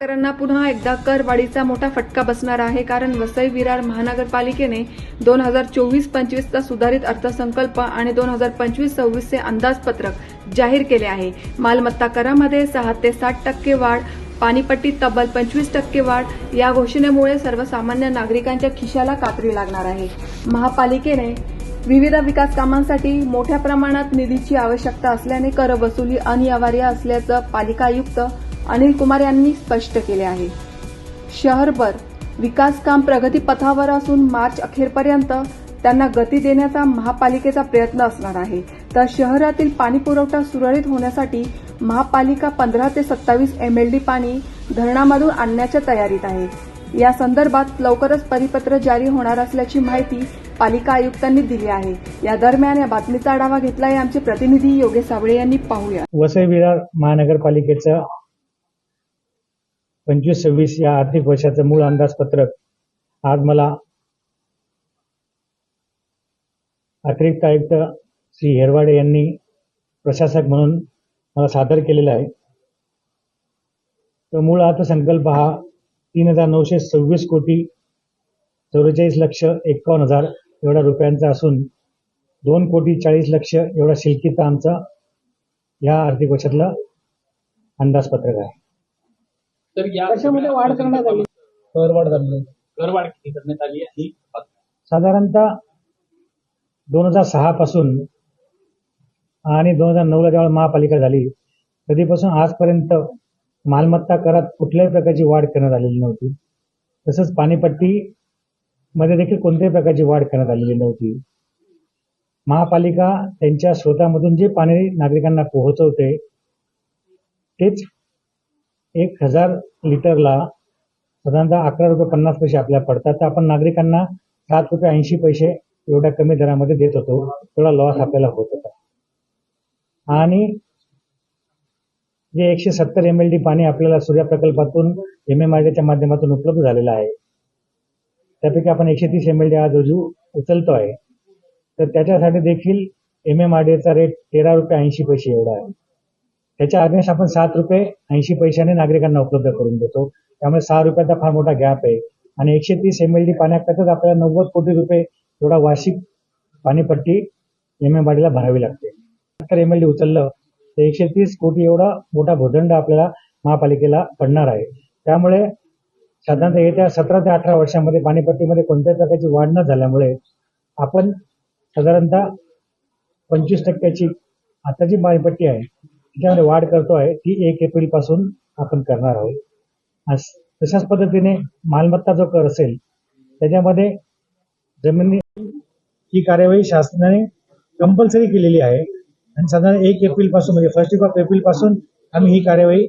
शेतकऱ्यांना पुन्हा एकदा करवाढीचा मोठा फटका बसणार आहे कारण वसई विरार महानगरपालिकेने दोन हजार चोवीस पंचवीसचा सुधारित अर्थसंकल्प आणि दोन हजार पंचवीस सव्वीसचे अंदाजपत्रक जाहीर केले आहे. मालमत्ता करामध्ये सहा ते साठ टक्के वाढ पाणीपट्टीत तब्बल पंचवीस टक्के वाढ या घोषणेमुळे सर्वसामान्य नागरिकांच्या खिशाला कात्री लागणार आहे. महापालिकेने विविध विकास कामांसाठी मोठ्या प्रमाणात निधीची आवश्यकता असल्याने कर वसुली अनिवार्य असल्याचं पालिका आयुक्त अनिल कुमार यांनी स्पष्ट केले आहे. शहरभर विकास काम प्रगतीपथावर असून मार्च अखेरपर्यंत त्यांना गती देण्याचा महापालिकेचा प्रयत्न असणार आहे. तर शहरातील पाणी पुरवठा सुरळीत होण्यासाठी महापालिका पंधरा ते सत्तावीस एमएलडी पाणी धरणामधून आणण्याच्या तयारीत आहे. या संदर्भात लवकरच परिपत्र जारी होणार असल्याची माहिती पालिका आयुक्तांनी दिली आहे. या दरम्यान या बातमीचा आढावा घेतलाय आमचे प्रतिनिधी योगेश साबळे यांनी पाहूया. वसई विरार महानगरपालिकेचं पंचवीस सव्वीस या आर्थिक वर्षाचं मूळ अंदाजपत्रक आज मला अतिरिक्त आयुक्त श्री हेरवाडे यांनी प्रशासक म्हणून मला सादर केलेला आहे. तर मूळ अर्थसंकल्प हा तीन हजार नऊशे सव्वीस कोटी चौवेचाळीस लक्ष एकावन्न हजार एवढा रुपयांचा असून दोन कोटी चाळीस लक्ष एवढा शिल्कीचा आमचा या आर्थिक वर्षातला अंदाजपत्रक आहे. तर या कशामध्ये वाढ करण्यात आली? करवाढ झाली. करवाढ किती करण्यात आली आहे? ही साधारणतः दोन हजार सहा पासून आणि दोन हजार नऊला जेव्हा महापालिका झाली कधीपासून आजपर्यंत मालमत्ता करात कुठल्याही प्रकारची वाढ करण्यात आलेली नव्हती. तसंच पाणीपट्टी मध्ये देखील कोणत्याही प्रकारची वाढ करण्यात आलेली नव्हती. महापालिका त्यांच्या स्रोतामधून जे पाणी नागरिकांना पोहोचवते तेच एक हजार लिटरला साधारणतः अकरा रुपये पन्नास पैसे आपल्याला पडतात. तर आपण नागरिकांना सात रुपये ऐंशी पैसे एवढ्या कमी दरामध्ये देत होतो. तेवढा लॉस आपल्याला होत होता. आणि जे एकशे सत्तर एम एल डी पाणी आपल्याला सूर्य प्रकल्पातून एम एम आर डीच्या माध्यमातून उपलब्ध झालेलं आहे त्यापैकी आपण एकशे तीस एम एल डी आज रोजी उचलतो आहे. तर त्याच्यासाठी देखील एम एम आर डीचा रेट तेरा रुपये ऐंशी पैसे एवढा आहे. त्याच्या अगेन्स्ट आपण सात रुपये ऐंशी पैशाने नागरिकांना उपलब्ध करून देतो. त्यामुळे सहा रुपयाचा फार मोठा गॅप आहे. आणि एकशे तीस एम एल डी पाण्याकरताच आपल्याला नव्वद कोटी रुपये एवढा वार्षिक पाणीपट्टी एम एम ला भरावी लागते. तर एम एल डी उचललं तर एकशे तीस कोटी एवढा मोठा भूदंड आपल्याला महापालिकेला पडणार आहे. त्यामुळे साधारणतः येत्या सतरा ते अठरा वर्षामध्ये पाणीपट्टीमध्ये कोणत्याही प्रकारची वाढ न झाल्यामुळे आपण साधारणतः पंचवीस टक्क्याची आता जी पाणीपट्टी आहे त्याच्यामध्ये वाढ करतो आहे ती एक एप्रिलपासून आपण करणार आहोत. अस- तशाच पद्धतीने मालमत्ता जो कर असेल त्याच्यामध्ये जमिनी ही कार्यवाही शासनाने कंपल्सरी केलेली आहे. आणि साधारण एक एप्रिलपासून म्हणजे फर्स्ट वीक ऑफ एप्रिलपासून आम्ही ही कार्यवाही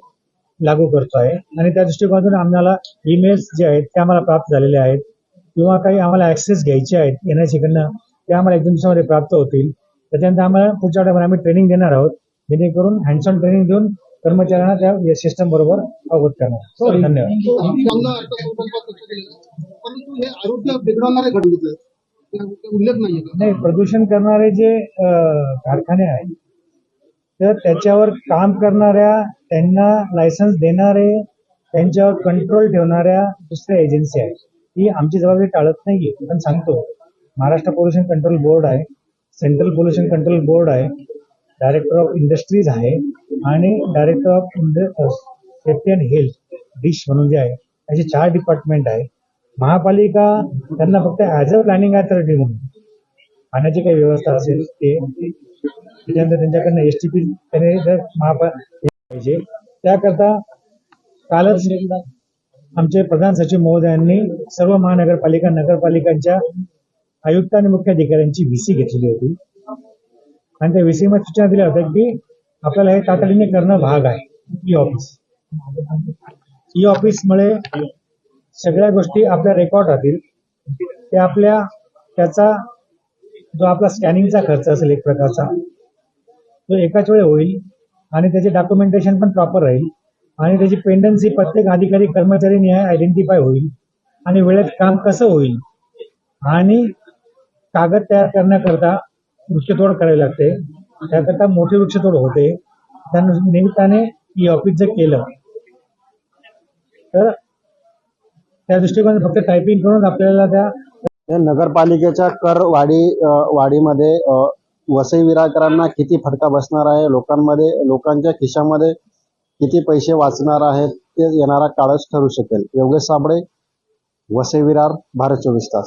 लागू करतो आहे. आणि त्या दृष्टिकोनातून आम्हाला ईमेल्स जे आहेत ते आम्हाला प्राप्त झालेले आहेत. किंवा काही आम्हाला ऍक्सेस घ्यायचे आहेत एन आय सीकडनं ते आम्हाला एक दोन दिवसामध्ये प्राप्त होतील. त्याच्यानंतर आम्हाला पुढच्या आठवड्यामध्ये आम्ही ट्रेनिंग देणार आहोत. जेणेकरून हँड्स ऑन ट्रेनिंग देऊन कर्मचाऱ्यांना त्या सिस्टम बरोबर अवगत करणार. धन्यवाद. हे का? नाही प्रदूषण करणारे जे कारखाने आहेत तर त्याच्यावर काम करणाऱ्या त्यांना लायसन्स देणारे त्यांच्यावर कंट्रोल ठेवणाऱ्या दुसऱ्या एजन्सी आहेत. ही आमची जबाबदारी टाळत नाहीये पण सांगतो. महाराष्ट्र पोल्युशन कंट्रोल बोर्ड आहे सेंट्रल पोल्युशन कंट्रोल बोर्ड आहे डायरेक्टर ऑफ इंडस्ट्रीज आहे आणि director of safety and health DISH म्हणून जे आहे असे चार डिपार्टमेंट आहे. महापालिका त्यांना फक्त ऍज अ प्लॅनिंग अथॉरिटी म्हणून पाण्याची काही व्यवस्था असेल ते त्याच्यानंतर त्यांच्याकडनं एस टी पी त्याने जर महापा पाहिजे. त्याकरता कालच आमचे प्रधान सचिव महोदयांनी सर्व महानगरपालिका नगरपालिकांच्या आयुक्त आणि मुख्य अधिकाऱ्यांची व्हीसी घेतलेली होती. आणि त्या व्हीसी सूचना दिल्या होत्या की आपल्याला हे तातडीने करणं भाग आहे ई ऑफिस. ई ऑफिसमुळे सगळ्या गोष्टी आपल्या रेकॉर्ड राहतील. ते आपल्या त्याचा जो आपला स्कॅनिंगचा खर्च असेल एक प्रकारचा तो एकाच वेळी होईल आणि त्याचे डॉक्युमेंटेशन पण प्रॉपर राहील आणि त्याची पेंडन्सी प्रत्येक अधिकारी कर्मचारी आयडेंटिफाय होईल आणि वेळेत काम कसं होईल आणि कागद तयार करण्याकरता वृक्षतोड करावी लागते. त्याकरता मोठी वृक्षतोड होते. त्या निमित्ताने ऑफिस जर केलं तर त्या दृष्टिकोनाने फक्त टायपिंग करून आपल्याला त्या नगरपालिकेच्या कर वाढी वाढीमध्ये वसई विराकरांना किती फटका बसणार आहे? लोकांमध्ये लोकांच्या खिशामध्ये किती पैसे वाचणार आहेत? ते येणारा काळच ठरू शकेल. योगेश साबळे वसई विरार भारत चोवीस तास.